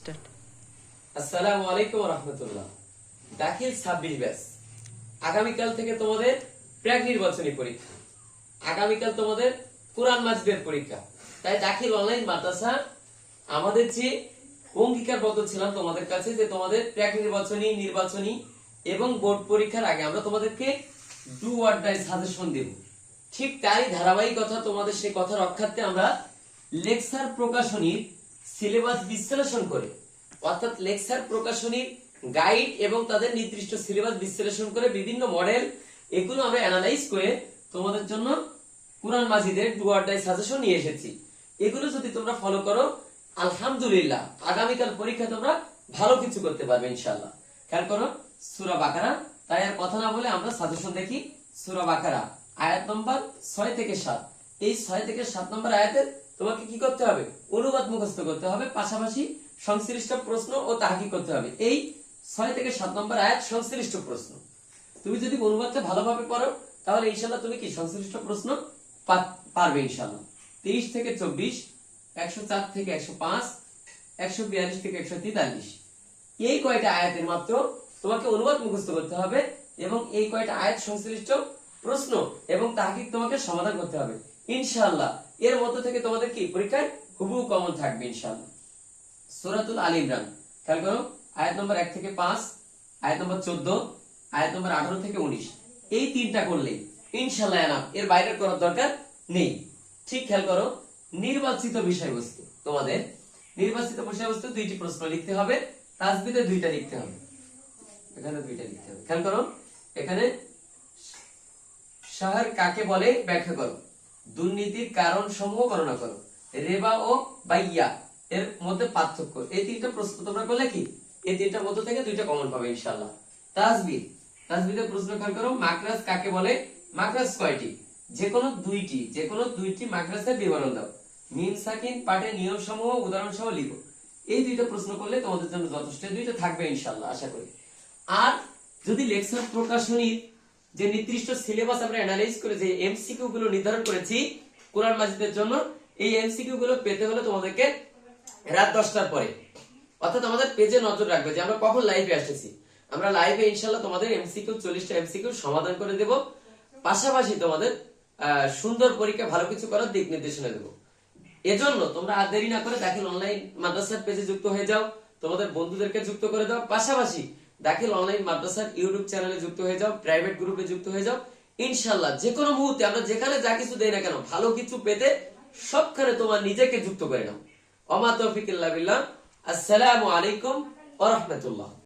Start. আসসালামু আলাইকুম দাখিল থেকে তোমাদের নির্বাচনী পরীক্ষা। তোমাদের মাজিদের পরীক্ষা। তাই দাখিল অনলাইন মাদ্রাসা, আমাদের যে অঙ্গীকারবদ্ধ ছিলাম তোমাদের কাছে যে তোমাদের নির্বাচনী নির্বাচনী এবং বোর্ড পরীক্ষার আগে আমরা তোমাদেরকে ডু ওয়ার ডাই সাজেশন দেব। ঠিক তাই ধারাবাহিকতা তোমাদের সেই কথা রক্ষার্থে আমরা লেকচার প্রকাশনীর সিলেবাস বিশ্লেষণ করে। অর্থাৎ লেকচার প্রকাশনীর গাইড এবং তাদের নির্দিষ্ট সিলেবাস বিশ্লেষণ করে বিভিন্ন মডেল, এগুলো আমরা অ্যানালাইজ করে তোমাদের জন্য কোরআন মাজিদের ডুয়ারডাই সাজেশন নিয়ে এসেছি। এগুলো যদি তোমরা ফলো করো, আলহামদুলিল্লাহ, আগামীকাল পরীক্ষা তোমরা ভালো কিছু করতে পারবে ইনশাল্লাহ খেয়াল করো, সুরা বাকারা। তাই আর কথা না বলে আমরা সাজেশন দেখি, সুরা বাকারা, আয়াত নম্বর ছয় থেকে সাত। এই ছয় থেকে সাত নম্বর আয়াতের তোমাকে কি করতে হবে? অনুবাদ মুখস্থ করতে হবে, পাশাপাশি সংশ্লিষ্ট প্রশ্ন ও তাহাকি করতে হবে। এই ছয় থেকে সাত নম্বর আয়াত সংশ্লিষ্ট প্রশ্ন। তুমি যদি অনুবাদটা ভালোভাবে পড়ো, তাহলে ইনশাল্লাহ তুমি কি সংশ্লিষ্ট প্রশ্ন পারবে ইনশাল্লাহ তেইশ থেকে চব্বিশ, একশো চার থেকে একশো পাঁচ, একশো বিয়াল্লিশ থেকে একশো তেতাল্লিশ। এই কয়টা আয়াতের মাত্র তোমাকে অনুবাদ মুখস্থ করতে হবে এবং এই কয়টা আয়াত সংশ্লিষ্ট প্রশ্ন এবং তাহাকে তোমাকে সমাধান করতে হবে। ইনশাআল্লাহ। এর মধ্যে থেকে তোমাদের কি? পরীক্ষায় হুবহু কমন থাকবে ইনশাআল্লাহ। সুরাতুল আল ইমরান। খেয়াল করো, আয়াত নম্বর এক থেকে পাঁচ, আয়াত নম্বর চোদ্দ, আয়াত নম্বর আঠারো থেকে উনিশ। এই তিনটা করলে ইনশাল্লাহ এর বাইরে করার দরকার নেই। ঠিক খেয়াল করো, নির্বাচিত বিষয়বস্তু তোমাদের। নির্বাচিত বিষয়বস্তু দুইটি প্রশ্ন লিখতে হবে তাজবিদে দুইটা লিখতে হবে। এখানে দুইটা লিখতে হবে। খেয়াল করো, এখানে শহর কাকে বলে ব্যাখ্যা করো? দুর্নীতির কারণ সমূহ গণনা করো। রেবা ও বাইয়া এর মধ্যে পার্থক্য। এই তিনটা প্রশ্ন তোমরা করলে কি? এই তিনটার মধ্য থেকে দুইটা কমন পাবে ইনশাআল্লাহ। তাজবিদ তাজবিদের প্রশ্ন খেয়াল করো, মাকরাজ কাকে বলে? মাকরাজ কয়টি? যে কোনো দুইটি যে কোনো দুইটি মাকরাজের বিবরণ দাও। মিম, সাকিন পাঠে নিয়ম সমূহ, উদাহরণ সহ লিখো। এই দুইটা প্রশ্ন করলে তোমাদের জন্য যথেষ্ট। দুইটা থাকবে ইনশাআল্লাহ, আশা করি। আর যদি লেকচার প্রকাশনীর যে নির্দিষ্ট সিলেবাস আমরা অ্যানালাইজ করে যে এমসিকিউ গুলো নির্ধারণ করেছি কোরআন মাজিদের জন্য, এই এমসিকিউ গুলো পেতে হলে তোমাদেরকে রাত দশটার পরে। অর্থাৎ আমাদের পেজে নজর রাখবে যে আমরা কখন লাইভে আসতেছি। আমরা লাইভে ইনশাল্লাহ তোমাদের এমসিকিউ চল্লিশটা এমসিকিউ সমাধান করে দেব। পাশাপাশি তোমাদের সুন্দর পরীক্ষা ভালো কিছু করার দিক নির্দেশনা দেবো। এজন্য তোমরা আর দেরি না করে দাখিল অনলাইন মাদ্রাসার পেজে যুক্ত হয়ে যাও। তোমাদের বন্ধুদেরকে যুক্ত করে দাও। পাশাপাশি দাখিল অনলাইন মাদ্রাসার ইউটিউব চ্যানেলে যুক্ত হয়ে যাও প্রাইভেট গ্রুপে যুক্ত হয়ে যাও। ইনশাল্লাহ যে কোনো মুহূর্তে, আমরা যেখানে যা কিছু দেই না কেন, ভালো কিছু পেতে সবখানে তোমার নিজেকে যুক্ত করে নাও। অমা তৌফিক আসসালামু আলাইকুম ওয়া রাহমাতুল্লাহ।